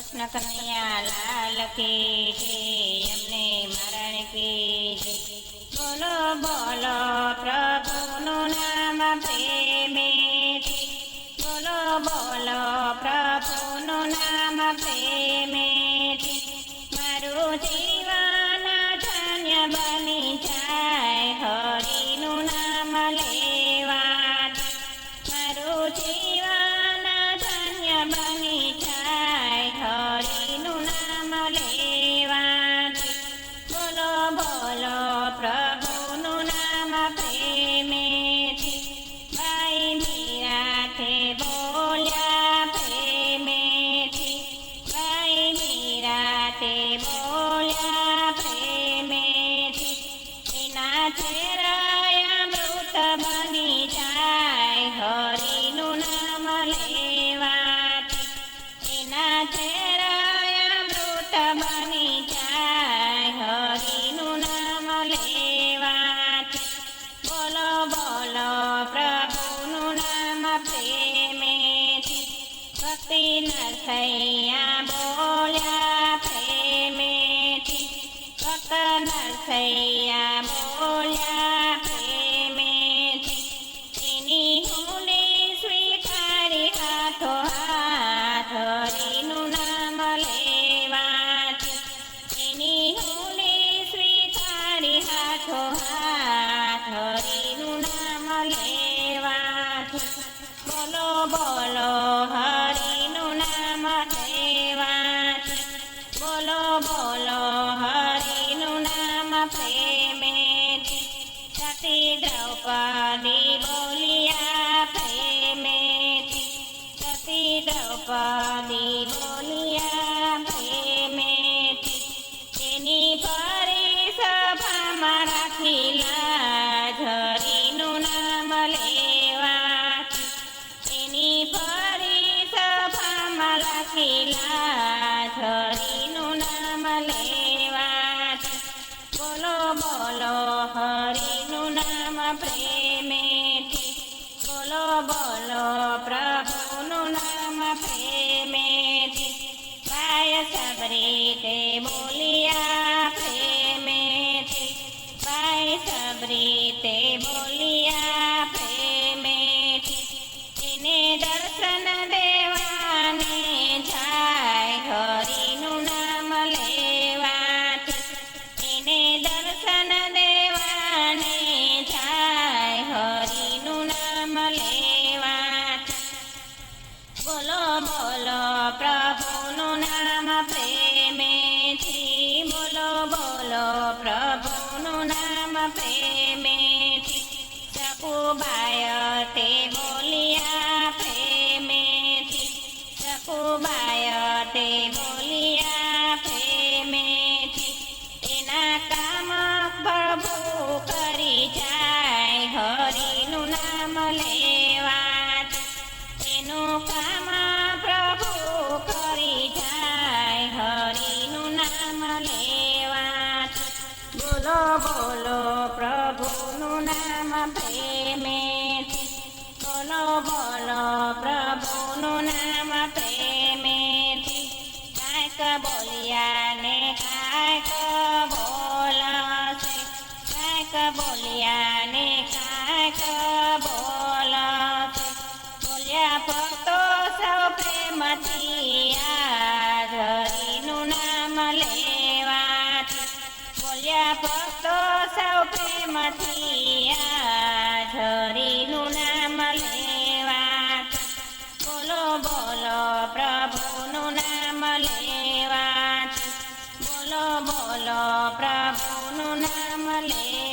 કૃષ્ણ કનૈયા લાલ કી જય એમને મરણ કી જય બોલો બોલો એના ચહેરાયા મૃત બની જાય, હરિનું નામ લેવાથી એના ચહેરાયા મૃત બની જાય, હરિનું નામ લેવાથી બોલો બોલો, પ્રભુનું નામ પ્રેમેથી ભક્તિ નરસૈયા બોલ્યા પ્રેમેથી ભક્ત નરસૈયા બોલ્યા લેવાથી બોલો બોલો, હરિનું નામ લેવાથી બોલો બોલો, હરિનું નામ પ્રેમેથી. સતી દ્રૌપદી બોલિયા પ્રેમેથી. સતી દ્રૌપદી બોલિયા પ્રેમેથી. તેની ફરી સભામાં રાખી નામ લેવાથી બોલો બોલો, હરિનું નામ પ્રેમેથી. બોલો બોલો, પ્રભુનું નામ પ્રેમેથી. પાય સબરી બોલિયા પ્રેમેથી. પાય સબરી તે બોલિયા બોલો પ્રભુનું નામ પ્રેમેથી સકુબાય તે બોલિયા બોલો બોલો, પ્રભુનું નામ પ્રેમેથી બોલો બોલો, પ્રભુનું નામ પ્રેમેથી કાંઈક બોલ્યા ને કાંઈક બોલશે. કાંઈક બોલ્યા ને કાંઈક બોલશે. ભક્તો સૌ પ્રેમથી આ હરિનું નામ લેવા. બોલો બોલો, પ્રભુનું નામ લેવા. બોલો બોલો, પ્રભુનું નામ લેવા.